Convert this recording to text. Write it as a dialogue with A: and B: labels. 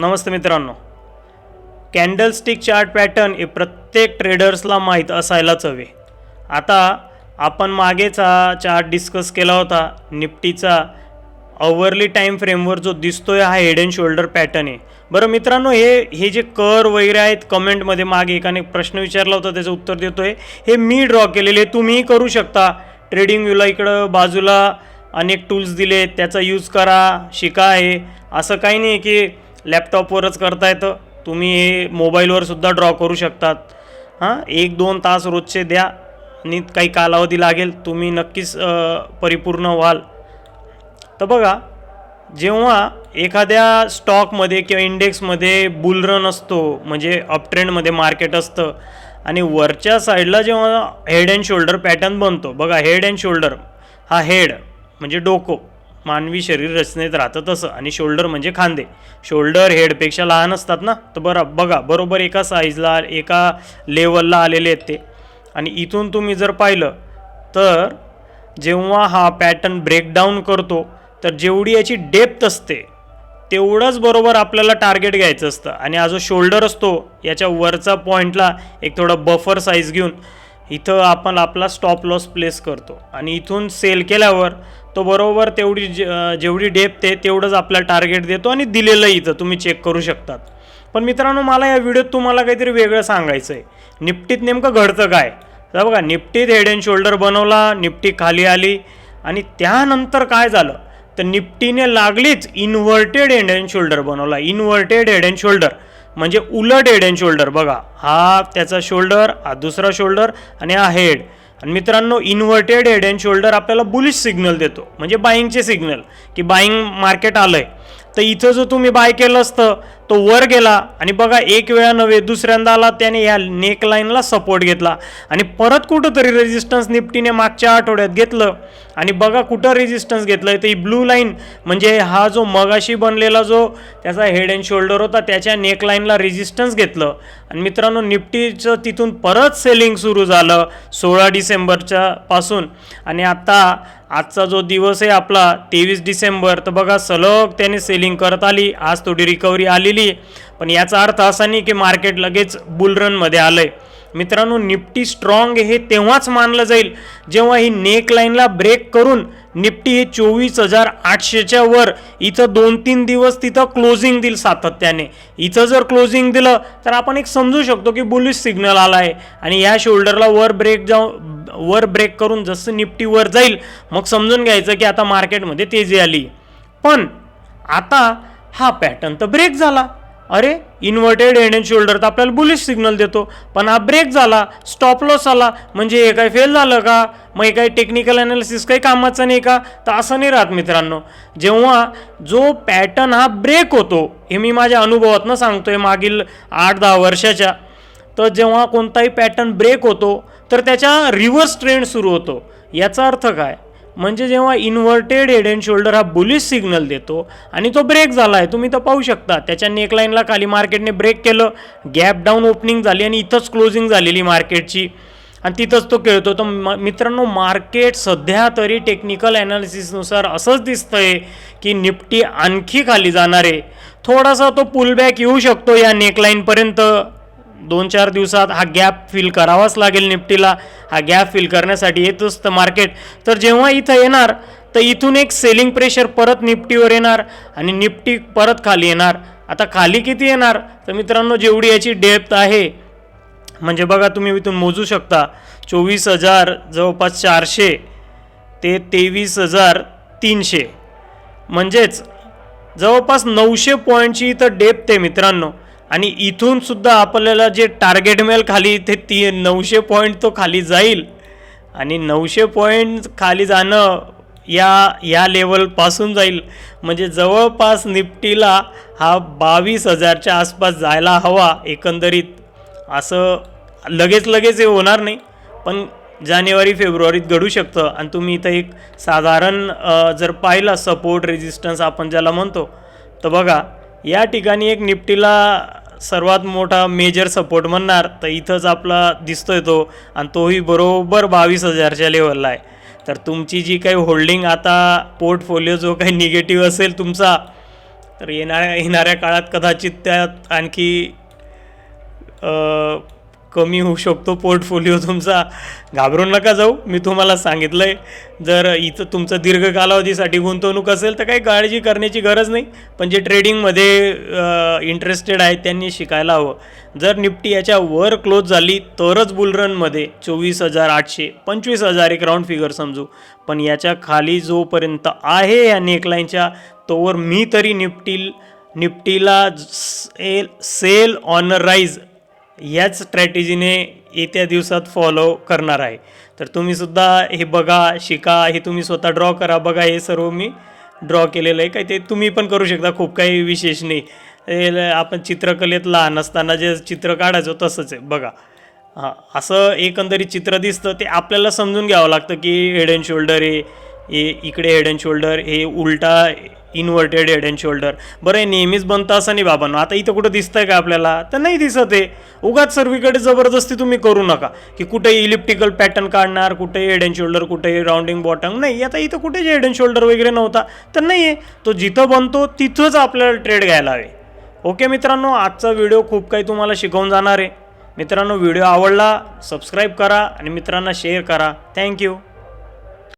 A: नमस्ते मित्रांनो. Candlestick chart pattern हे प्रत्येक ट्रेडर्सला माहीत असायलाच हवे. आता आपण मागेचा चार्ट डिस्कस केला होता. निफ्टीचा अवरली टाईम फ्रेमवर जो दिसतोय हा हेड अँड शोल्डर पॅटर्न आहे बरं मित्रांनो हे हे जे कर वगैरे आहेत कमेंटमध्ये मागे एकाने प्रश्न विचारला होता त्याचं उत्तर देतोय. हे मी ड्रॉ केलेले तुम्हीही करू शकता. ट्रेडिंग व्ह्यूला इकडं बाजूला अनेक टूल्स दिले त्याचा यूज करा शिका आहे असं काही नाही की लॅपटॉपवरच करता येतं. तुम्ही हे मोबाईलवर सुद्धा ड्रॉ करू शकतात. हां एक दोन तास रोजचे द्या आणि काही कालावधी लागेल तुम्ही नक्कीच परिपूर्ण व्हाल. तर बघा जेव्हा एखाद्या स्टॉकमध्ये किंवा इंडेक्समध्ये बुलरन असतो म्हणजे अपट्रेंडमध्ये मार्केट असतं आणि वरच्या साईडला जेव्हा हेड अँड शोल्डर पॅटर्न बनतो बघा हेड अँड शोल्डर हा हेड म्हणजे डोकं मानवी शरीर रचनेत राहतं तसं. आणि शोल्डर म्हणजे खांदे. शोल्डर हेडपेक्षा लहान असतात ना? तर बरं बघा बरोबर एका साईजला एका लेवलला आलेले आहेत ते. आणि इथून तुम्ही जर पाहिलं तर जेव्हा हा पॅटर्न ब्रेकडाऊन करतो तर जेवढी याची डेप्थ असते तेवढंच बरोबर आपल्याला टार्गेट घ्यायचं असतं. आणि हा जो शोल्डर असतो याच्या वरचा पॉईंटला एक थोडं बफर साईज घेऊन इथं आपण आपला स्टॉप लॉस प्लेस करतो. आणि इथून सेल केल्यावर तो बरोबर तेवढी जे- जेवढी डेप्थ आहे तेवढंच आपला टार्गेट देतो आणि दिलेलं इथं तुम्ही चेक करू शकतात. पण मित्रांनो मला या व्हिडिओत तुम्हाला काहीतरी वेगळं सांगायचं आहे निफ्टीत नेमकं घडतं काय? तर बघा निफ्टीत हेड अँड शोल्डर बनवला निफ्टी खाली आली आणि त्यानंतर काय झालं? तर निफ्टीने लागलीच इन्व्हर्टेड हेड अँड शोल्डर बनवला. इन्व्हर्टेड हेड अँड शोल्डर म्हणजे उलट हेड अँड शोल्डर बघा हा त्याचा शोल्डर हा दुसरा शोल्डर आणि हा हेड आणि मित्रांनो इन्व्हर्टेड हेड अँड शोल्डर आपल्याला बुलिश सिग्नल देतो. म्हणजे बाईंगचे सिग्नल की बाईंग मार्केट आलं आहे तर इथं जो तुम्ही बाय केलं असतं तो वर गेला आणि बघा एक वेळा नव्हे दुसऱ्यांदा आला त्याने या नेक लाईनला सपोर्ट घेतला. आणि परत कुठंतरी रेजिस्टन्स निफ्टीने मागच्या आठवड्यात घेतलं. आणि बघा कुठं रेजिस्टन्स घेतलं आहे तर ही ब्लू लाईन म्हणजे हा जो मगाशी बनलेला जो त्याचा हेड अँड शोल्डर होता त्याच्या नेक लाईनला रेजिस्टन्स घेतलं. आणि मित्रांनो निफ्टीचं तिथून परत सेलिंग सुरू झालं सोळा डिसेंबरच्या पासून. आणि आता आजचा जो दिवस आहे आपला तेवीस डिसेंबर तर बघा सलग त्याने सेलिंग करत आली आज थोडी रिकव्हरी आलेली. पण याचा अर्थ असा नाही की मार्केट लगेच बुलरनमध्ये आलं आहे मित्रांनो निफ्टी स्ट्रॉंग हे तेव्हाच मानलं जाईल जेव्हा ही नेक लाईनला ब्रेक करून निफ्टी हे चोवीस हजार आठशेच्या वर इथं दोन तीन दिवस तिथं क्लोजिंग देईल सातत्याने. इथं जर क्लोजिंग दिलं तर आपण एक समजू शकतो की बुलिश सिग्नल आला आहे. आणि ह्या शोल्डरला वर ब्रेक जाऊन वर ब्रेक करून जसं निफ्टी वर जाईल मग समजून घ्यायचं की आता मार्केटमध्ये तेजी आली. पण आता हा पॅटर्न तर ब्रेक झाला. अरे इन्व्हर्टेड हेड अँड शोल्डर तर आपल्याला बुलिश सिग्नल देतो. पण हा ब्रेक झाला स्टॉप लॉस आला म्हणजे हे काय फेल झालं का? मग हे काही टेक्निकल अनालिसिस काही कामाचं नाही का? तर असं नाही राहत मित्रांनो. जेव्हा जो पॅटर्न हा ब्रेक होतो हे मी माझ्या अनुभवातनं सांगतोय मागील आठ दहा वर्षाच्या. तर जेव्हा कोणताही पॅटर्न ब्रेक होतो तर त्याच्या रिव्हर्स ट्रेंड सुरू होतो. याचा अर्थ काय? म्हणजे जेव्हा इन्व्हर्टेड हेड अँड शोल्डर हा बुलिश सिग्नल देतो आणि तो ब्रेक झाला आहे तुम्ही तर पाहू शकता. त्याच्या नेकलाईनला खाली मार्केटने ब्रेक केलं गॅप डाऊन ओपनिंग झाली आणि इथंच क्लोजिंग झालेली मार्केटची आणि तिथंच तो खेळतो. तर म- मित्रांनो मार्केट सध्या तरी टेक्निकल ॲनालिसिसनुसार असंच दिसतं आहे की निफ्टी आणखी खाली जाणार आहे. थोडासा तो पुलबॅक येऊ शकतो या नेकलाईनपर्यंत दोन चार दिवसात हा गॅप फिल करावाच लागेल निफ्टीला. हा गॅप फिल करण्यासाठी येत असतं मार्केट. तर जेव्हा इथं येणार तर इथून एक सेलिंग प्रेशर परत निफ्टीवर येणार आणि निफ्टी परत खाली येणार. आता खाली किती येणार? तर मित्रांनो जेवढी याची डेप्थ आहे म्हणजे बघा तुम्ही इथून मोजू शकता. चोवीस हजार जवळपास चारशे ते तेवीस हजार तीनशे. म्हणजेच जवळपास नऊशे पॉईंटची इथं डेप्थ आहे मित्रांनो. आणि इथून सुद्धा आपल्याला जे टार्गेट मिळेल खाली ते ती नऊशे पॉईंट तो खाली जाईल. आणि नऊशे पॉईंट खाली जाणं या या लेवलपासून जाईल. म्हणजे जवळपास निफ्टीला हा बावीस हजारच्या आसपास जायला हवा एकंदरीत. असं लगेच लगेच हे होणार नाही. पण जानेवारी फेब्रुवारीत घडू शकतं. आणि तुम्ही इथं एक साधारण जर पाहिला सपोर्ट रेजिस्टन्स आपण ज्याला म्हणतो तर बघा या ठिकाणी एक निफ्टीला सर्वात मोठा मेजर सपोर्ट म्हणणार तर इथंच आपला दिसतोय तो आणि तोही बरोबर बावीस हजारच्या लेवलला आहे. तर तुमची जी काही होल्डिंग आता पोर्टफोलिओ जो काही निगेटिव्ह असेल तुमचा तर येणाऱ्या येणाऱ्या काळात कदाचित त्यात आणखी कमी होऊ शकतो पोर्टफोलिओ तुमचा. घाबरून नका जाऊ मी तुम्हाला सांगितलं आहे जर इथं तुमचं दीर्घ कालावधीसाठी गुंतवणूक असेल तर काही काळजी करण्याची गरज नाही. पण जे ट्रेडिंगमध्ये इंटरेस्टेड आहेत त्यांनी शिकायला हवं. जर निफ्टी याच्या वर क्लोज झाली तरच बुलरनमध्ये चोवीस हजार आठशे पंचवीस हजार एक राऊंड फिगर समजू. पण याच्या खाली जोपर्यंत आहे या नेकलाईनच्या तोवर मी तरी निफ्टी निफ्टीला सेल सेल ऑन राईज याच स्ट्रॅटेजीने येत्या दिवसात फॉलो करणार आहे. तर तुम्ही सुद्धा हे बघा शिका हे तुम्ही स्वतः ड्रॉ करा. बघा हे सर्व मी ड्रॉ केलेलं आहे. काय ते तुम्ही पण करू शकता. खूप काही विशेष नाही. आपण चित्रकलेत लहान असताना जे चित्र काढायचो तसंच आहे. बघा. हां असं एकंदरीत चित्र दिसतं ते आपल्याला समजून घ्यावं लागतं की हेड अँड शोल्डर आहे हे इकडे हेड अँड शोल्डर हे उलटा इन्व्हर्टेड हेड अँड शोल्डर बरं हे नेहमीच बनतं असं नाही बाबांनो. आता इथं कुठं दिसतंय का आपल्याला? तर नाही दिसत आहे उगाच सर्वीकडे जबरदस्ती तुम्ही करू नका. की कुठे इलिप्टिकल पॅटर्न काढणार कुठे हेड अँड शोल्डर कुठे राऊंडिंग बॉटम नाही आता इथं कुठे हेड अँड शोल्डर वगैरे नव्हता. तर नाही आहे तो जिथं बनतो तिथंच आपल्याला ट्रेड घ्यायला हवे. ओके मित्रांनो आजचा व्हिडिओ खूप काही तुम्हाला शिकवून जाणार आहे. मित्रांनो व्हिडिओ आवडला सबस्क्राईब करा आणि मित्रांना शेअर करा. थँक्यू